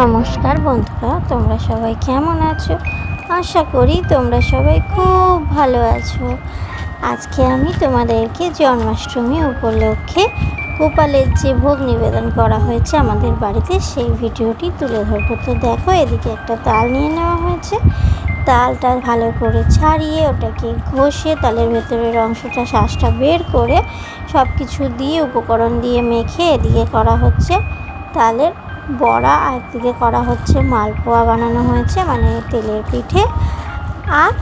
নমস্কার বন্ধুরা, তোমরা সবাই কেমন আছো? আশা করি তোমরা সবাই খুব ভালো আছো। আজকে আমি তোমাদেরকে জন্মাষ্টমী উপলক্ষে গোপালের যে ভোগ নিবেদন করা হয়েছে আমাদের বাড়িতে, সেই ভিডিওটি তুলে ধরবো। তো দেখো, এদিকে একটা তাল নিয়ে নেওয়া হয়েছে। তালটা ভালো করে ছাড়িয়ে ওটাকে ঘষে তালের ভেতরের অংশটা, শ্বাসটা বের করে সব কিছু দিয়ে, উপকরণ দিয়ে মেখে এদিকে করা হচ্ছে তালের বড়া আর একদিকে করা হচ্ছে মালপোয়া বানানো হয়েছে মানে তেলের পিঠে। আর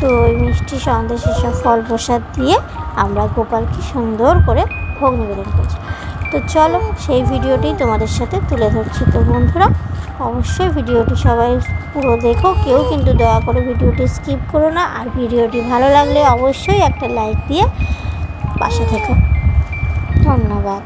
তো ওই মিষ্টি সন্দেশ এসব ফল প্রসাদ দিয়ে আমরা গোপালকে সুন্দর করে ভোগ নিবেদন করছি। তো চলো সেই ভিডিওটি তোমাদের সাথে তুলে ধরছি। তো বন্ধুরা অবশ্যই ভিডিওটি সবাই পুরো দেখো। কেউ কিন্তু দয়া করে ভিডিওটি স্কিপ করো না। আর ভিডিওটি ভালো লাগলে অবশ্যই একটা লাইক দিয়ে পাশে থেকো। ধন্যবাদ।